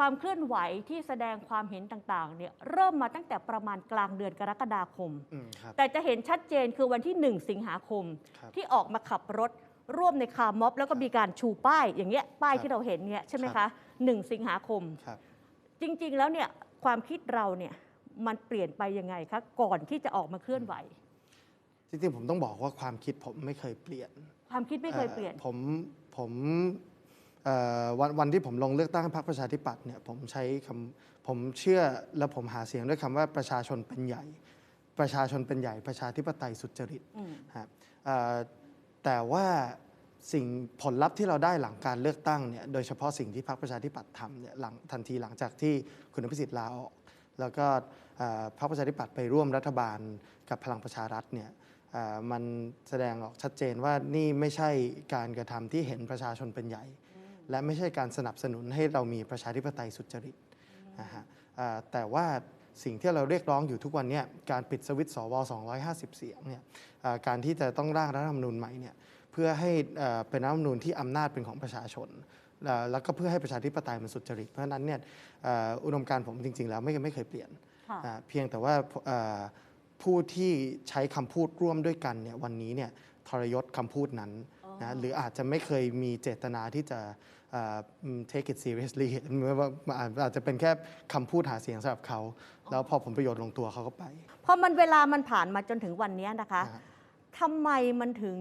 ความเคลื่อนไหวที่แสดงความเห็นต่างๆเนี่ยเริ่มมาตั้งแต่ประมาณกลางเดือนกรกฎาคม อืมครับ แต่จะเห็นชัดเจนคือวันที่ 1 สิงหาคม ครับที่ออกมาขับรถร่วมในคาร์ม็อบ แล้วก็มีการชูป้ายอย่างเงี้ยป้ายครับที่เราเห็นเนี่ยใช่ไหมครัคะบ1สิงหาคม ครับ จริงๆ แล้วเนี่ยความคิดเราเนี่ยมันเปลี่ยนไปยังไงคะก่อนที่จะออกมาเคลื่อนไหว จริงๆ ผมต้องบอกว่าความคิดผมไม่เคยเปลี่ยนความคิดไม่เคยเปลี่ยน อ่อผมผมเอ่อ วันวันที่ผมลงเลือกตั้งให้พรรคประชาธิปัตย์เนี่ยผมใช้คำผมเชื่อและผมหาเสียงด้วยคำว่าประชาชนเป็นใหญ่ ประชาชนเป็นใหญ่ประชาธิปไตยสุจริตอืมครับเอ่อแต่ว่าสิ่งผลลัพธ์ที่เราได้หลังการเลือกตั้งเนี่ยโดยเฉพาะสิ่งที่พรรคประชาธิปัตย์ทำเนี่ยหลังทันทีหลังจากที่คุณอภิสิทธิ์ลาออกแล้วก็เอ่อพรรคประชาธิปัตย์ไปร่วมรัฐบาลกับพลังประชารัฐเนี่ยเอ่อมันแสดงออกชัดเจนว่านี่ไม่ใช่การกระทำที่เห็นประชาชนเป็นใหญ่ และไม่ใช่การสนับสนุนให้เรามีประชาธิปไตยสุจริตนะฮะเอ่อแต่ว่าสิ่งที่เราเรียกร้องอยู่ทุกวันเนี้การปิดสวิตช์สว250 เสียงเนี่ยเอ่อการที่จะต้องร่างรัฐธรรมนูญใหม่เนี่ยเพื่อให้เอ่อเป็นรัฐธรรมนูญที่อำนาจเป็นของประชาชนเอ่อแล้วก็เพื่อให้ประชาธิปไตยมันสุจริต เพราะฉะนั้นเนี่ยเอ่ออุดมการณ์ผมจริง ๆ แล้วไม่ไม่เคยเปลี่ยนค่ะอ่าเพียงแต่ว่าเอ่อผู้ที่ใช้คำพูดร่วมด้วยกันเนี่ยวันนี้เนี่ยทรยศคำพูดนั้นอ๋อนะหรืออาจจะไม่เคยมีเจตนาที่จะเอ่ออืม take it seriously ว่ามันอาจอาจจะเป็นแค่คำพูดหาเสียงสำหรับเขา แล้วพอผลประโยชน์ลงตัวเขาก็ไป พอมันเวลามันผ่านมาจนถึงวันเนี้ยนะคะนะฮะทำไมมันถึง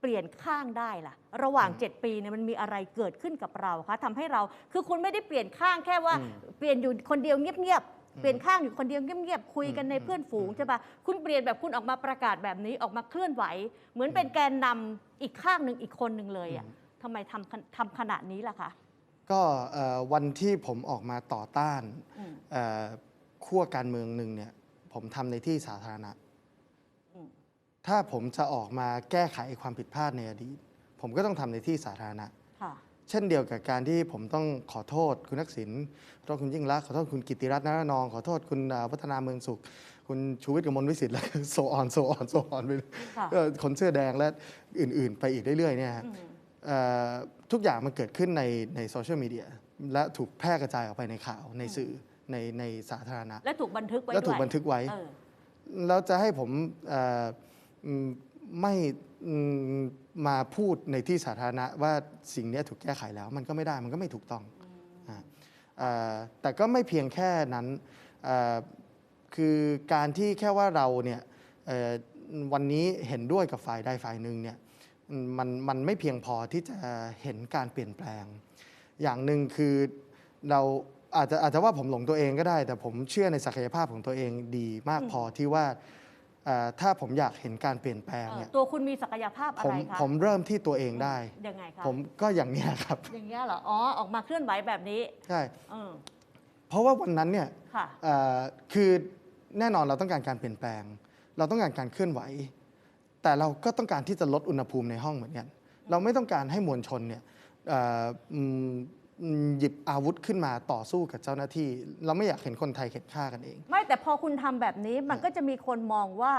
เปลี่ยนข้างได้ล่ะ ระหว่าง 7 ปีเนี่ยมันมีอะไรเกิดขึ้นกับเราคะทำให้เราคือคุณไม่ได้เปลี่ยนข้างแค่ว่าอืมเปลี่ยนอยู่คนเดียวเงียบๆเปลี่ยนข้างอยู่คนเดียวเงียบๆคุยกันในอืมเพื่อนฝูงอืมใช่ปะคุณเปลี่ยนแบบคุณออกมาประกาศแบบนี้ออกมาเคลื่อนไหว เหมือนเป็นแกนนำอีกข้างหนึ่งอีกคนหนึ่งเลยอะ ทำไมทำขนทำขนาดนี้ล่ะคะ ก็เอ่อวันที่ผมออกมาต่อต้านอืม เอ่อขั้วการเมืองหนึ่งเนี่ยผมทำในที่สาธารณะ อืมถ้าผมจะออกมาแก้ไขความผิดพลาดในอดีต ผมก็ต้องทำในที่สาธารณะ ค่ะ เช่นเดียวกับการที่ผมต้องขอโทษคุณทักษิณขอโทษคุณยิ่งรักษณ์ขอโทษคุณกิติรัตน์นรนอง ขอโทษคุณอ่าวัฒนาเมืองสุข คุณชูวิทย์กมลวิสิทธิ์แล้วโซออนโซออนโซออนไปค่ะก็คนเสื้อแดงและอื่น ๆ ไปอีกเรื่อยๆเนี่ยฮะ อืมเอ่อ ทุกอย่างมันเกิดขึ้นในในโซเชียลมีเดียและถูกแพร่กระจายออกไปในข่าวในสื่อในในสาธารณะ และถูกบันทึกไว้และถูด้กวยบันทึกไว้เออแล้วจะให้ผมเอ่ออืมไม่อืมมาพูดในที่สาธารณะว่าสิ่งเนี้ยถูกแก้ไขแล้ว มันก็ไม่ได้มันก็ไม่ถูกต้องอะเอ่อแต่ก็ไม่เพียงแค่นั้นเอ่อคือการที่แค่ว่าเราเนี่ยเอ่อวันนี้เห็นด้วยกับฝ่ายใดฝ่ายหนึ่งเนี่ยอื มมันมันไม่เพียงพอที่จะเห็นการเปลี่ยนแปลง อย่างหนึ่งคือเราอาจจะอาจจะว่าผมหลงตัวเองก็ได้ แต่ผมเชื่อในศักยภาพของตัวเองดีมากพอที่ว่าเอ่อถ้าผมอยากเห็นการเปลี่ยนแปลงเออเนี่ยตัวคุณมีศักยภาพอะผมไรคะผมเริ่มที่ตัวเองได้ยังไงคะผมก็อย่างเนี้ยครับ อย่างเงี้ยเหรออ๋อออกมาเคลื่อนไหวแบบนี้ใช่เออเพราะว่าวันนั้นเนี่ยค่ะเอ่อคือแน่นอนเราต้องการการเปลี่ยนแปลง เราต้องการการเคลื่อนไหว แต่เราก็ต้องการที่จะลดอุณหภูมิในห้องเหมือนกัน เราไม่ต้องการให้มวลชนเนี่ยเอ่ออืมอืมหยิบอาวุธขึ้นมาต่อสู้กับเจ้าหน้าที่ เราไม่อยากเห็นคนไทยเข็ดฆ่ากันเอง ไม่แต่พอคุณทำแบบนี้มันก็จะมีคนมองว่า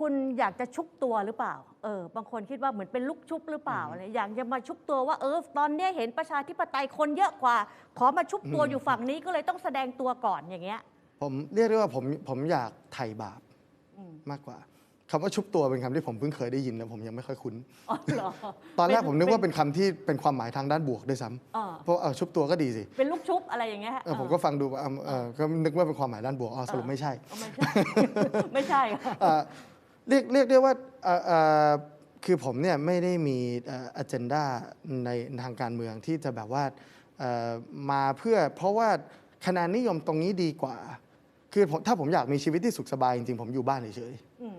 คุณอยากจะชุบตัวหรือเปล่าเออบางคนคิดว่าเหมือนเป็นลูกชุบหรือเปล่าอะไรอยากจะมาชุบตัวว่าเออตอนเนี้ยเห็นประชาธิปไตยคนเยอะกว่า ขอมาชุบตัวอืมอยู่ฝั่งนี้ก็เลยต้องแสดงตัวก่อนอย่างเงี้ย ผมเรียกได้ว่าผมผมอยากไถ่บาปอืมมากกว่า คำว่าชุบตัวเป็นคำที่ผมเพิ่งเคยได้ยินแล้วผมยังไม่ค่อยคุ้น อ๋อเหรอตอนแรกผมนึกว่าเป็นคำที่เป็นความหมายทางด้านบวกด้วยซ้เออำเพราะเออชุบตัวก็ดีสิเป็นลูกชุบอะไรอย่างเงี้ยเออผมก็ฟังดูว่าเออเออก็นึกว่าเป็นความหมายด้านบวกอ๋อสรุปไม่ใช่ เออไม่ใช่ ไม่ใช่ค่ะเอ่อเรียกเรียกได้ว่าเอ่อเอ่อคือผมเนี่ยไม่ได้มีอ g e n d a ในทางการเมืองที่จะแบบว่าเอ่อมาเพื่อเพราะว่าคะแนนนิยมตรงนี้ดีกว่า คือผมถ้าผมอยากมีชีวิตที่สุขสบายจริงๆผมอยู่บ้านเฉยอืม